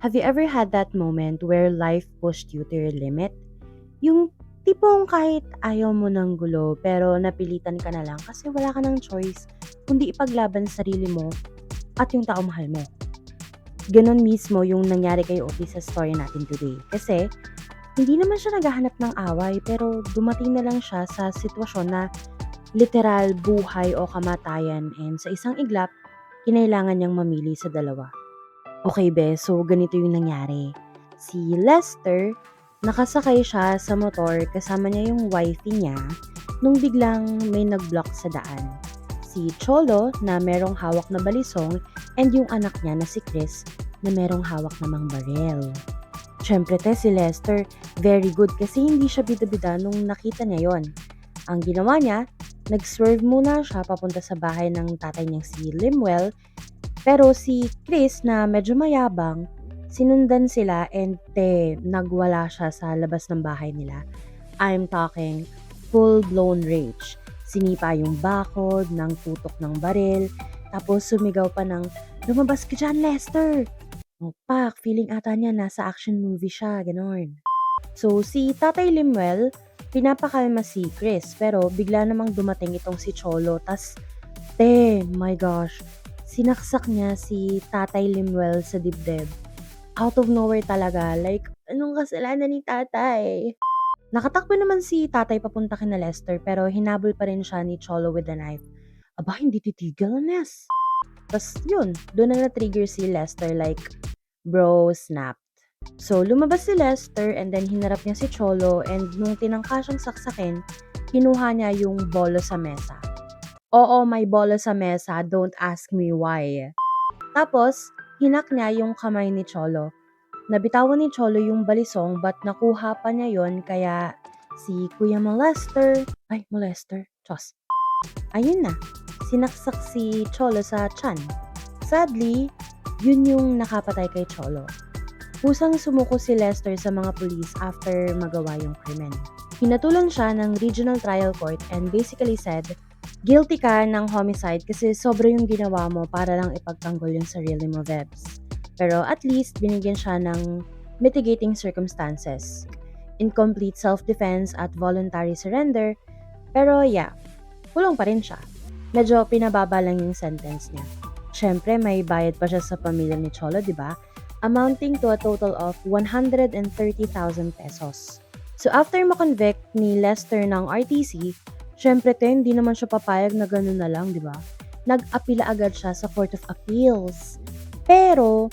Have you ever had that moment where life pushed you to your limit? Yung tipong kahit ayaw mo ng gulo pero napilitan ka na lang kasi wala ka ng choice kundi ipaglaban sa sarili mo at yung tao mahal mo. Ganon mismo yung nangyari kay Opie sa story natin today. Kasi hindi naman siya naghahanap ng away pero dumating na lang siya sa sitwasyon na literal buhay o kamatayan and sa isang iglap, kinailangan niyang mamili sa dalawa. Okay be, so ganito yung nangyari. Si Lester, nakasakay siya sa motor kasama niya yung wifey niya nung biglang may nag-block sa daan. Si Cholo na merong hawak na balisong and yung anak niya na si Chris na merong hawak namang barel. Siyempre te, si Lester, very good kasi hindi siya bida-bida nung nakita niya yon. Ang ginawa niya, nag-swerve muna siya papunta sa bahay ng tatay niyang si Limwell pero si Chris na medyo mayabang, sinundan sila and te, nagwala siya sa labas ng bahay nila. I'm talking full-blown rage. Sinipa yung bakod ng tutok ng baril, tapos sumigaw pa ng, lumabas ka dyan, Lester! Oh, pak, feeling ata niya nasa action movie siya, ganon. So, si Tatay Limuel, pinapakalma si Chris, pero bigla namang dumating itong si Cholo, tas, te, my gosh, sinaksak niya si Tatay Limuel sa dibdib. Out of nowhere talaga, like, anong kasalanan ni Tatay? Nakatakbo naman si Tatay papunta kina Lester pero hinabol pa rin siya ni Cholo with the knife. Aba, hindi titigil, Nes. Tapos yun, doon na na-trigger si Lester like, bro, snapped. So, lumabas si Lester and then hinarap niya si Cholo and nung tinangka siyang saksakin, kinuha niya yung bolo sa mesa. Oo, may bola sa mesa, don't ask me why. Tapos, hinak niya yung kamay ni Cholo. Nabitawan ni Cholo yung balisong but nakuha pa niya yon kaya si Kuya Molester, ay Molester, Chos. Ayun na, sinaksak si Cholo sa chan. Sadly, yun yung nakapatay kay Cholo. Pusang sumuko si Lester sa mga pulis after magawa yung krimen. Hinatulan siya ng regional trial court and basically said, guilty ka ng homicide kasi sobra yung ginawa mo para lang ipagtanggol yung sarili mo, Vebs. Pero at least, binigyan siya ng mitigating circumstances. Incomplete self-defense at voluntary surrender. Pero yeah, kulong pa rin siya. Medyo pinababa lang yung sentence niya. Siyempre, may bayad pa siya sa pamilya ni Cholo, di ba? Amounting to a total of 130,000 pesos. So after makonvict ni Lester ng RTC, Siyempre, te, hindi naman siya papayag na gano'n na lang, di ba? Nag-apila agad siya sa Court of Appeals. Pero,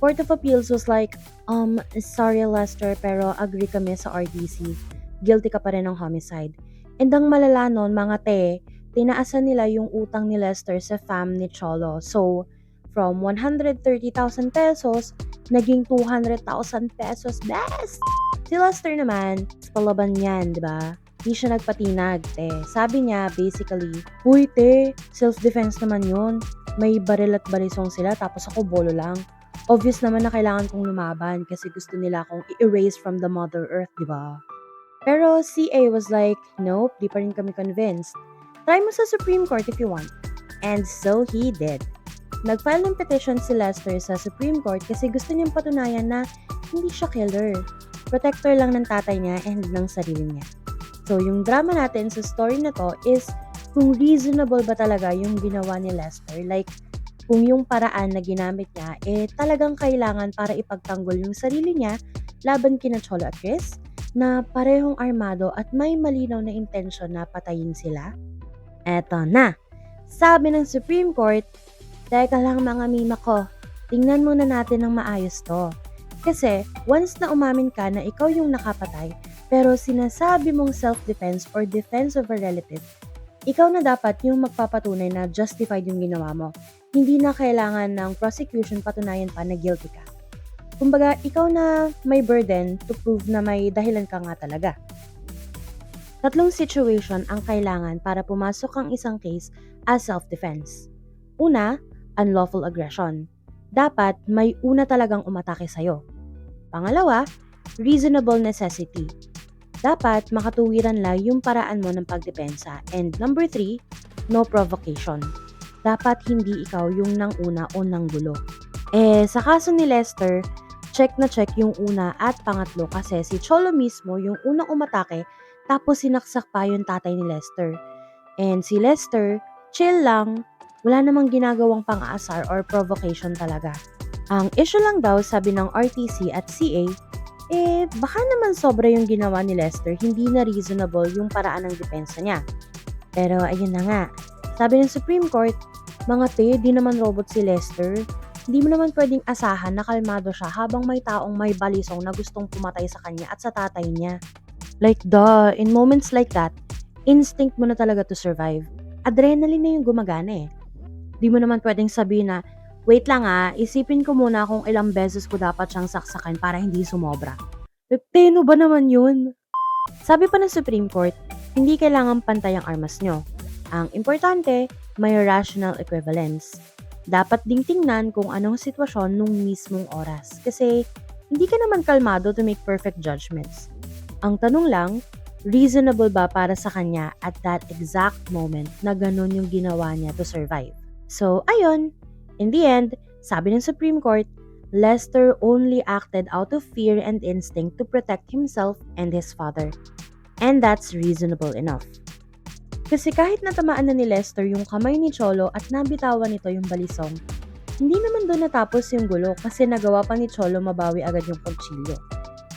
Court of Appeals was like, um, sorry Lester, pero agree kami sa RDC. Guilty ka pa rin ng homicide. And ang malala nun, mga te, tinaasan nila yung utang ni Lester sa fam ni Cholo. So, from 130,000 pesos, naging 200,000 pesos. Best! Si Lester naman, palaban yan, di ba? Di siya nagpatinag, te. Sabi niya, basically, Uy, te, self-defense naman yun. May baril at balisong sila, tapos ako bolo lang. Obvious naman na kailangan kong lumaban kasi gusto nila akong i-erase from the Mother Earth, di ba? Pero CA was like, nope, di pa rin kami convinced. Try mo sa Supreme Court if you want. And so he did. Nag-file ng petition si Lester sa Supreme Court kasi gusto niyang patunayan na hindi siya killer. Protector lang ng tatay niya and ng sarili niya. So, yung drama natin sa story na to is kung reasonable ba talaga yung ginawa ni Lester. Like, kung yung paraan na ginamit niya, eh talagang kailangan para ipagtanggol yung sarili niya laban kina Cholo at Chris na parehong armado at may malinaw na intensyon na patayin sila. Eto na! Sabi ng Supreme Court, Teka lang mga mima ko, tingnan muna natin ng maayos to. Kasi once na umamin ka na ikaw yung nakapatay, pero sinasabi mong self-defense or defense of a relative, ikaw na dapat yung magpapatunay na justified yung ginawa mo. Hindi na kailangan ng prosecution patunayan pa na guilty ka. Kumbaga, ikaw na may burden to prove na may dahilan ka nga talaga. Tatlong situation ang kailangan para pumasok ang isang case as self-defense. Una, unlawful aggression. Dapat may una talagang umatake sa'yo. Pangalawa, reasonable necessity dapat makatuwiran lang yung paraan mo ng pagdepensa. And number three, no provocation. Dapat hindi ikaw yung nang una o nang gulo. Eh, sa kaso ni Lester, check na check yung una at pangatlo kasi si Cholo mismo yung unang umatake tapos sinaksak pa yung tatay ni Lester. And si Lester, chill lang, wala namang ginagawang pang-aasar or provocation talaga. Ang issue lang daw, sabi ng RTC at CA, eh baka naman sobra yung ginawa ni Lester, hindi na reasonable yung paraan ng depensa niya. Pero ayun na nga, sabi ng Supreme Court, mga te, di naman robot si Lester. Hindi mo naman pwedeng asahan na kalmado siya habang may taong may balisong na gustong pumatay sa kanya at sa tatay niya. Like duh, in moments like that, instinct mo na talaga to survive. Adrenaline na yung gumagana eh. Di mo naman pwedeng sabihin na, wait lang ah, isipin ko muna kung ilang beses ko dapat siyang saksakan para hindi sumobra. Like, teno ba naman yun? Sabi pa ng Supreme Court, hindi kailangan pantay ang armas nyo. Ang importante, may rational equivalence. Dapat ding tingnan kung anong sitwasyon nung mismong oras kasi hindi ka naman kalmado to make perfect judgments. Ang tanong lang, reasonable ba para sa kanya at that exact moment na ganun yung ginawa niya to survive? So, ayun. In the end, sabi ng Supreme Court, Lester only acted out of fear and instinct to protect himself and his father. And that's reasonable enough. Kasi kahit natamaan na ni Lester yung kamay ni Cholo at nabitawan nito yung balisong, hindi naman doon natapos yung gulo kasi nagawa pa ni Cholo mabawi agad yung kutsilyo.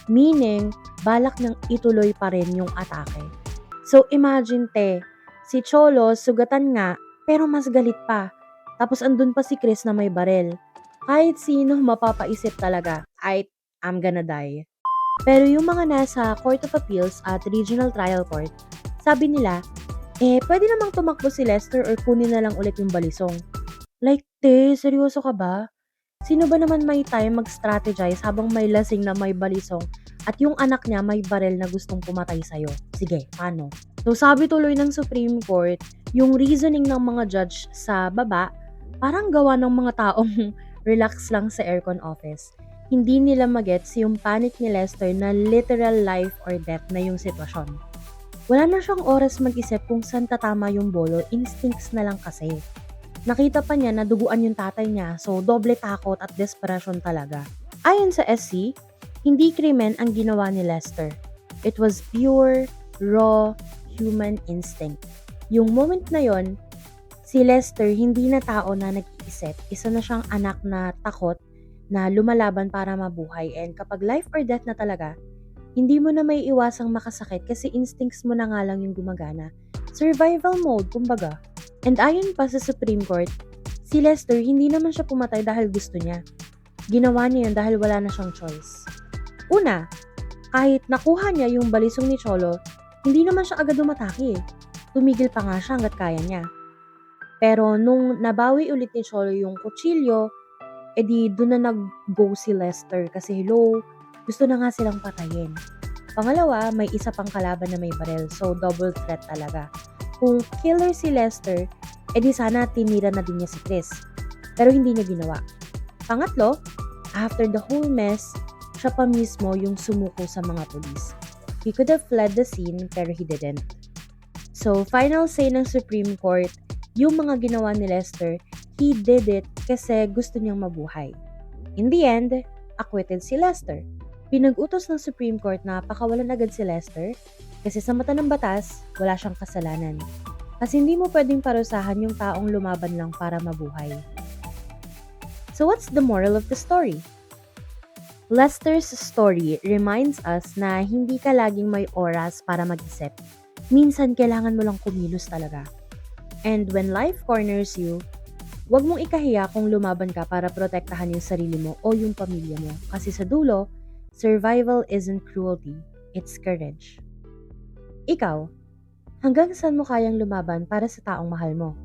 Meaning, balak nang ituloy pa rin yung atake. So imagine te, si Cholo sugatan nga pero mas galit pa. Tapos andun pa si Chris na may barel. Kahit sino mapapaisip talaga, I, I'm gonna die. Pero yung mga nasa Court of Appeals at Regional Trial Court, sabi nila, eh, pwede namang tumakbo si Lester or kunin na lang ulit yung balisong. Like, te, seryoso ka ba? Sino ba naman may time mag-strategize habang may lasing na may balisong at yung anak niya may barel na gustong pumatay sa'yo? Sige, paano? So, sabi tuloy ng Supreme Court, yung reasoning ng mga judge sa baba, parang gawa ng mga taong relax lang sa aircon office. Hindi nila magets yung panic ni Lester na literal life or death na yung sitwasyon. Wala na siyang oras mag-isip kung saan tatama yung bolo, instincts na lang kasi. Nakita pa niya na duguan yung tatay niya, so doble takot at desperation talaga. Ayon sa SC, hindi krimen ang ginawa ni Lester. It was pure, raw, human instinct. Yung moment na yon, si Lester hindi na tao na nag-iisip. Isa na siyang anak na takot na lumalaban para mabuhay and kapag life or death na talaga, hindi mo na may iwasang makasakit kasi instincts mo na nga lang yung gumagana. Survival mode, kumbaga. And ayon pa sa Supreme Court, si Lester hindi naman siya pumatay dahil gusto niya. Ginawa niya yun dahil wala na siyang choice. Una, kahit nakuha niya yung balisong ni Cholo, hindi naman siya agad umatake. Tumigil pa nga siya hanggat kaya niya. Pero nung nabawi ulit ni Cholo yung kutsilyo, edi doon na nag-go si Lester kasi hello, gusto na nga silang patayin. Pangalawa, may isa pang kalaban na may barel, so double threat talaga. Kung killer si Lester, edi sana tinira na din niya si Chris. Pero hindi niya ginawa. Pangatlo, after the whole mess, siya pa mismo yung sumuko sa mga polis. He could have fled the scene pero he didn't. So, final say ng Supreme Court, yung mga ginawa ni Lester, he did it kasi gusto niyang mabuhay. In the end, acquitted si Lester. Pinag-utos ng Supreme Court na pakawalan agad si Lester kasi sa mata ng batas, wala siyang kasalanan. Kasi hindi mo pwedeng parusahan yung taong lumaban lang para mabuhay. So what's the moral of the story? Lester's story reminds us na hindi ka laging may oras para mag-isip. Minsan kailangan mo lang kumilos talaga. And when life corners you, huwag mong ikahiya kung lumaban ka para protektahan yung sarili mo o yung pamilya mo. Kasi sa dulo, Survival isn't cruelty, it's courage. Ikaw, hanggang saan mo kayang lumaban para sa taong mahal mo?